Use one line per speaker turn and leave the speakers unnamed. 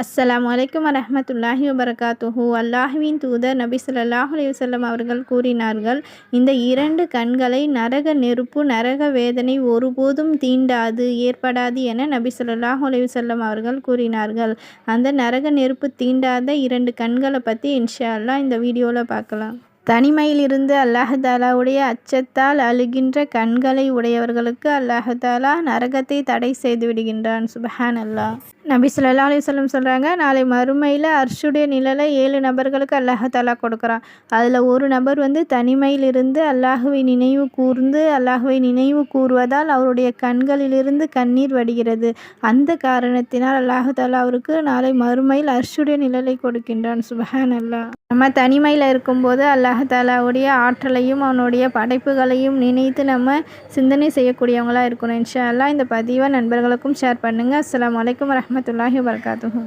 அஸ்லாம் வலைக்கம் வரமத்துல்லாஹி வபரகாத்துஹு. அல்லாஹுவின் தூதர் நபி சொல்லாஹ் அலைஹி அவர்கள் கூறினார்கள் இந்த இரண்டு கண்களை நரக நெருப்பு நரக வேதனை ஒருபோதும் தீண்டாது ஏற்படாது என நபி சொல்லாஹ் அலைஹி அவர்கள் கூறினார்கள். அந்த நரக நெருப்பு தீண்டாத இரண்டு கண்களை பற்றி இன்ஷா அல்லாஹ் இந்த வீடியோவில் பார்க்கலாம். தனிமையிலிருந்து அல்லாஹாலாவுடைய அச்சத்தால் அழுகின்ற கண்களை உடையவர்களுக்கு அல்லாஹாலா நரகத்தை தடை செய்து விடுகின்றான். சுபஹான் அல்லாஹ் நபி சொல்லா அலிஸ்லம் சொல்கிறாங்க நாளை மறுமையில் அர்ஷுடைய நிழலை ஏழு நபர்களுக்கு அல்லாஹாலா கொடுக்குறான். அதில் ஒரு நபர் வந்து தனிமையிலிருந்து அல்லாஹுவை நினைவு கூர்ந்து அல்லாஹுவை நினைவு கூறுவதால் அவருடைய கண்களிலிருந்து கண்ணீர் வடிகிறது. அந்த காரணத்தினால் அல்லாஹாலா அவருக்கு நாளை மறுமையில் அர்ஷுடைய நிழலை கொடுக்கின்றான். சுபஹான் அல்லாஹ் நம்ம தனிமையில் இருக்கும்போது அல்லாஹாலாவுடைய ஆற்றலையும் அவனுடைய படைப்புகளையும் நினைத்து நம்ம சிந்தனை செய்யக்கூடியவங்களாக இருக்கணும். இன்ஷா அல்லாஹ் இந்த பதிவை நண்பர்களுக்கும் ஷேர் பண்ணுங்கள் அஸ்லாம் வலைக்கம் வரமத்துல்லாஹி வபர்காத்துஹூ